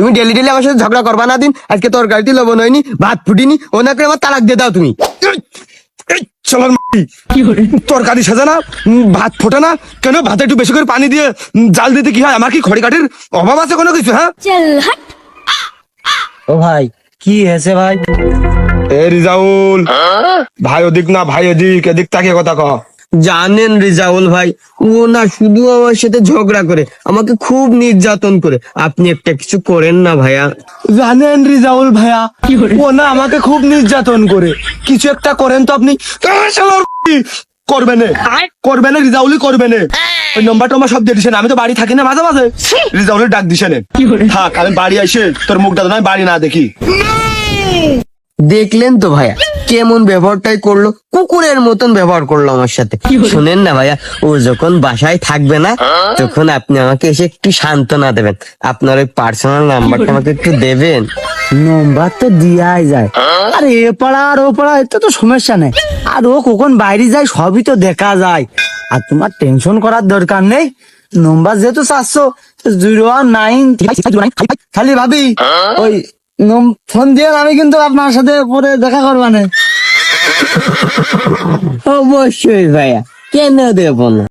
তুমি daily daily আমার সাথে ঝগড়া করবা না দিন? আজকে তোর গাড়িতে লবণ হয়নি ভাত ফুটিনি ওনা করে আমার তালাক দিয়ে দাও তুমি। তরকারি সাজা না ভাত ফোটে না। কেন ভাতে একটু বেশি করে পানি দিয়ে জাল দিতে কি হয়? আমার কি খড়ি কাঠের অভাব আছে কোনো কিছু হ্যাঁ? ও ভাই কি হয়েছে ভাই? এ রিজাউল। হ্যাঁ? ভাই ওদিক না ভাই ওদিক এদিক তাকে কথা কহ জানেন রিজাউল ভাই ও না শুধু আমার সাথে ঝগড়া করে আমাকে খুব নির্যাতন করে। আপনি একটা কিছু করেন না ভাইয়া। জানেন রিজাউল ভাইয়া ও না আমাকে খুব নির্যাতন করে। কিছু একটা করেন তো আপনি। আহ, শালার কি? করবে না। করবে না রিজাউলই করবে না। ওই নম্বর টম্বর সব দিয়ে দিছেন। আমি তো বাড়ি থাকি না মাঝে মাঝে। রিজাউলের ডাক দিছেন। থাক আমি বাড়ি আসে তোর মুখটা তো বাড়ি না দেখি। দেখলেন তো ভাইয়া। কেমন ব্যবহারটাই করল? কুকুরের মতন ব্যবহার করল আমার সাথে। শুনেন না ভাইয়া ও যখন বাসায় থাকবে না তখন আপনি আমাকে এসে একটু সান্ত্বনা দেবেন। আপনার ওই পার্সোনাল নাম্বারটা আমাকে একটু দেবেন। নম্বর তো দিয়াই যায়। আর এ পাড়া আর ও পাড়া এতে তো সমস্যা নেই। আর ও কখন বাইরে যায় সবই তো দেখা যায়। আর তোমার টেনশন করার দরকার নেই। নম্বর যেহেতু চারশো জিরো নাইন খালি ভাবি ওই নম- ফোন দিয়ে আমি কিন্তু আপনার সাথে পরে দেখা করবানে। অবশ্যই ভাইয়া। কেন দেবো না?